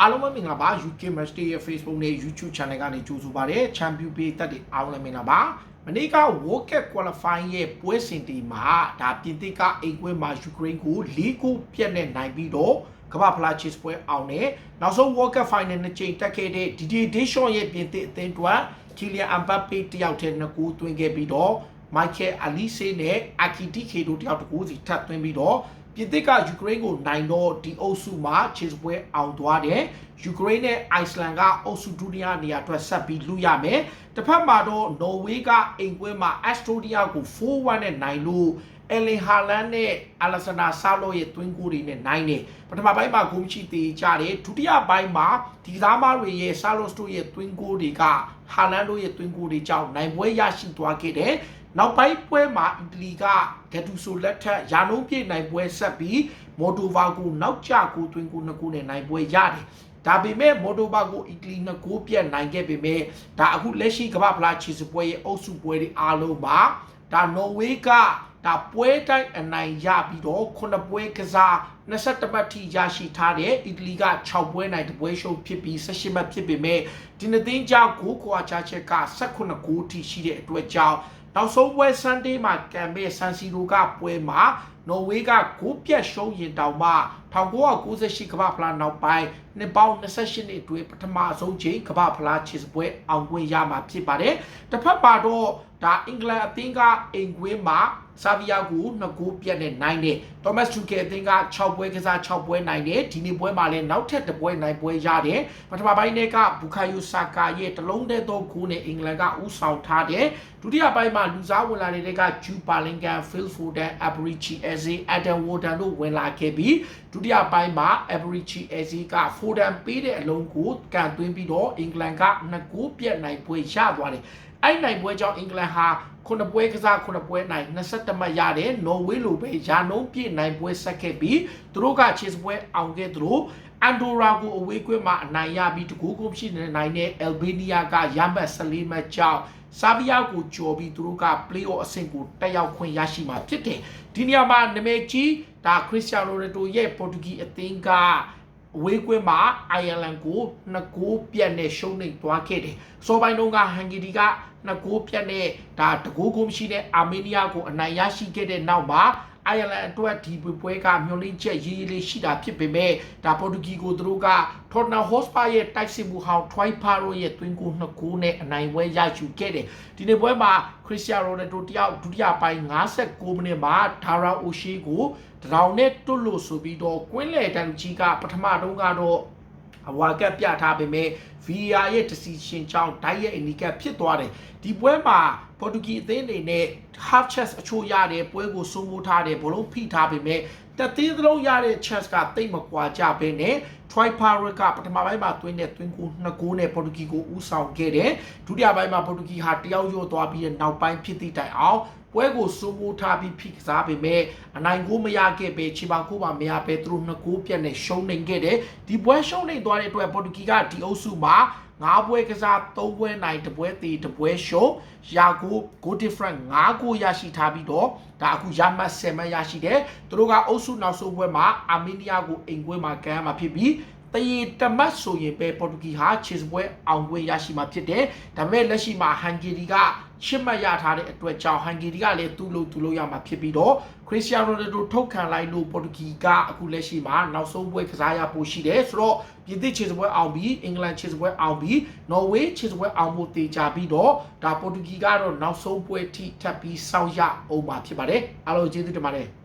အားလုံးပဲမင်္ဂလာပါ UK Match Day ရဲ့ Facebook နဲ့ YouTube Channel ကနေကြိုဆိုပါရစေ Champion ပေးသက်တွေအားလုံးလည်းမင်္ဂလာပါမနေ့က World Cup Qualifying ရဲ့ပွဲစဉ်တီမှာဒါပြင်သစ်ကအိမ်ကွင်းမှာ Ukraine ကို၄ခုပြတ်နဲ့နိုင်ပြီးတော့ကမ္ဘာဖလားချစ်ပွဲအောင်နဲ့နောက်ဆုံး World Cup Final နှစ်ချိန်တက်ခဲ့တဲ့ Didier Deschamps ရဲ့ပြင်သစ်အသင်းတွက် Kylian Mbappe တယောက်တည်းနှစ်ခုသွင်းခဲ့ပြီးတော့ Michael Olise နဲ့ Akitike တို့တယောက်တစ်ခုစီထပ်သွင်းပြီးတော့ ပြင်သစ်ကယူကရိန်းကိုနိုင်တော့ဒီအုပ်စုမှာခြေစပွဲအောင်သွားတယ်ယူကရိန်းနဲ့အိုက်စလန်ကအုပ်စုဒုတိယနေရာအတွက်ဆက်ပြီးလူရမယ်တစ်ဖက်မှာတော့နော်ဝေးကအိမ်ကွင်းမှာအက်စတိုဒီယာကို4-1နဲ့နိုင်လို့အယ်လင်ဟာလန်နဲ့အလက်ဆန်ဒါဆာလိုရဲ့တွင်းကိုတွေနဲ့နိုင်တယ်ပထမပိုင်းမှာဂိုးချီသေးကြတယ်ဒုတိယပိုင်းမှာဒီကစားမတွေရဲ့ဆာလိုစတိုရဲ့တွင်းကိုတွေကဟာလန်တို့ရဲ့တွင်းကိုတွေကြောင့်နိုင်ပွဲရရှိသွားခဲ့တယ် နောက်ပိုင်းပွဲမှာအီတလီကဂက်တူဆိုလက်ထက်ယာလုံးပြည့်နိုင်ပွဲဆက်ပြီးမော်တိုဗာကိုနောက်ကျကိုတွင်းကိုနှစ်ခုနဲ့နိုင်ပွဲရတယ်ဒါပေမဲ့မော်တိုဗာကိုအီတလီနှစ်ကိုပြတ်နိုင်ခဲ့ပေမဲ့ဒါအခုလက်ရှိကမ္ဘာဖလားခြေစပွဲရဲ့အုပ်စုပွဲတွေအားလုံးမှာဒါနော်ဝေးကဒါပွဲတိုင်းအနိုင်ရပြီးတော့ခုနှစ်ပွဲကစား21မှတ်ထိရရှိထားတဲ့အီတလီက6ပွဲနိုင်တပွဲရှုံးဖြစ်ပြီး18မှတ်ဖြစ်ပေမဲ့ဒီနှစ်သိန်းကြောင့်ဂိုးခွာချချက်က18ဂိုးထိရှိတဲ့အတွက်ကြောင့် နောက်ဆုံးပွဲ Sunday မှာကံမဲ့ဆန်စီရိုကပွဲမှာ နော်ဝေးကဂိုးပြတ်ရှုံးရင်တောင်မှ1998ကမ္ဘာဖလားနောက်ပိုင်းနှစ်ပေါင်း28နှစ်အတွင်းပထမဆုံးချိန်ကမ္ဘာဖလားချစ်စပွဲအောင်ခွင့်ရမှာဖြစ်ပါတယ်။တစ်ဖက်မှာတော့ဒါအင်္ဂလန်အသင်းကအိမ်ကွင်းမှာဆာဗီယာကို2ဂိုးပြတ်နဲ့နိုင်တယ်။သောမတ်တူကေအသင်းက6ပွဲကစား6ပွဲနိုင်တယ်။ဒီနေ့ပွဲမှာလည်းနောက်ထပ်တစ်ပွဲနိုင်ပွဲရတယ်။ပထမပိုင်းတွေကဘူကာယိုဆာကာရဲ့တလုံးတည်းသောဂိုးနဲ့အင်္ဂလန်ကဦးဆောင်ထားတယ်။ဒုတိယပိုင်းမှာလူစားဝင်လာတဲ့ကဂျူပါလင်ကန်ဖီလ်ဖိုဒန်အဘရီချီအဇီအဒန်ဝိုဒန်တို့ဝင်လာခဲ့ပြီးဒုတိယပိုင်းမှာအဘရီချီအဇီကဖိုဒန်ပေးတဲ့အလုံးကိုကန်သွင်းပြီးတော့အင်္ဂလန်က2ဂိုးပြတ်နိုင်ပွဲရသွားတယ်။အဲ့နိုင်ပွဲကြောင့်အင်္ဂလန်ဟာခုနှစ်ပွဲကစားခုနှစ်ပွဲနိုင်22မှတ်ရတယ်နော်ဝေးလိုပဲယာနုံးပြည့်နိုင်ပွဲဆက်ခဲ့ပြီးသူတို့ကခြေစပွဲအောင်ခဲ့သူတို့အန်ဒိုရာကိုအဝေးကွင်းမှာအနိုင်ရပြီးတကူကူဖြစ်နေနိုင်တဲ့အယ်ဘေးနီးယားကရမတ်14မှတ်ကြောင့် ဆာဗီယာကိုကြော်ပြီးသူတို့က play-off အဆင့်ကိုတက်ရောက်ခွင့်ရရှိမှာဖြစ်တယ်ဒီနေရာမှာနမည်ကြီးဒါခရစ္စတီယာနိုရိုတိုရဲ့ပေါ်တူဂီအသင်းကဝေးကွင်းမှာအိုင်ယာလန်ကိုနှစ်ကိုးပြတ်နဲ့ရှုံးနေသွားခဲ့တယ်။စောပိုင်းတုန်းကဟန်ဂေရီကနှစ်ကိုးပြတ်နဲ့ဒါတကိုးကိုမရှိတဲ့အာမေးနီးယားကိုအနိုင်ရရှိခဲ့တဲ့နောက်မှာ အိုင်ယာလန်အတွက်ဒီပွဲကမျောလင်းချက်ရေးရေးလေးရှိတာဖြစ်ပေမဲ့ဒါပေါ်တူဂီကိုသူတို့ကထော်တနမ်ဟော့စပါရဲ့တိုက်စစ်မှုဟောင်းထွိုင်ဖာရိုရဲ့တွင်းကိုနှစ်ကိုးနဲ့အနိုင်ပွဲရယူခဲ့တယ်ဒီနေ့ပွဲမှာခရစ္စတီယာရိုနယ်ဒိုတယောက်ဒုတိယပိုင်း59မိနစ်မှာဒါရာအိုရှီကိုတရောင်နဲ့တွတ်လို့ဆိုပြီးတော့ကွင်းလေတန်ကြီးကပထမတုန်းကတော့အဝါကက်ပြထားပေမဲ့ VAR ရဲ့ decision ကြောင့်ဓာတ်ရဲ့ indicate ဖြစ်သွားတယ်ဒီပွဲမှာ ပေါ်တူဂီအသင်းအနေနဲ့ half chance အချို့ရတယ်ပွဲကိုစိုးမိုးထားတယ်ဘလုံးဖိထားပေမဲ့တသေးသလုံးရတဲ့ chance ကတိတ်မကွာကြဘဲနဲ့ Troy Parrot ကပထမပိုင်းမှာသွင်းတဲ့သွင်းကိုနှစ်ကိုးနဲ့ပေါ်တူဂီကိုဦးဆောင်ခဲ့တယ်ဒုတိယပိုင်းမှာပေါ်တူဂီဟာတယောက်ရော့သွားပြီးတဲ့နောက်ပိုင်းဖြစ်သည့်တိုင်အောင်ပွဲကိုစိုးမိုးထားပြီးဖိကစားပေမဲ့အနိုင်ကိုမရခဲ့ပဲချီပါကိုပါမရပဲသူတို့နှစ်ကိုးပြတ်နဲ့ရှုံးနေခဲ့တယ်ဒီပွဲရှုံးနေသွားတဲ့အတွက်ပေါ်တူဂီကဒီအုပ်စုမှာ ငါးပွဲကစား၃ပွဲနိုင်တစ်ပွဲသေးတစ်ပွဲရှုံးရာကို go different ၅ကိုရရှိထားပြီးတော့ဒါအခုရမတ်7မှတ်ရရှိတယ်သူတို့ကအုပ်စုနောက်ဆုံးပွဲမှာအာမေးနီးယားကိုအိမ်ကွင်းမှာကန်ရမှာဖြစ်ပြီးတရေတမတ်ဆိုရင်ပဲပေါ်တူဂီဟာချစ်ပွဲအောင်ပွဲရရှိမှာဖြစ်တယ်ဒါပေမဲ့လက်ရှိမှာဟန်ဂေရီက ချစ်မှတ်ရထားတဲ့အတွက်ကြောင့်ဟန်ဂေရီကလည်းသူ့လို့သူ့လို့ရမှာဖြစ်ပြီးတော့ခရစ္စတီယာနိုရိုနယ်ဒိုထုတ်ခံလိုက်လို့ပေါ်တူဂီကအခုလက်ရှိမှာနောက်ဆုံးပွဲကစားရဖို့ရှိတယ်ဆိုတော့ပြည်သစ်ချစ်ပွဲအောင်ပြီးအင်္ဂလန်ချစ်ပွဲအောင်ပြီးနော်ဝေးချစ်ပွဲအောင်ဖို့တေချာပြီးတော့ဒါပေါ်တူဂီကတော့နောက်ဆုံးပွဲထိထပ်ပြီးစောင့်ရအောင်မှာဖြစ်ပါတယ်အားလုံးကျေးဇူးတင်ပါတယ်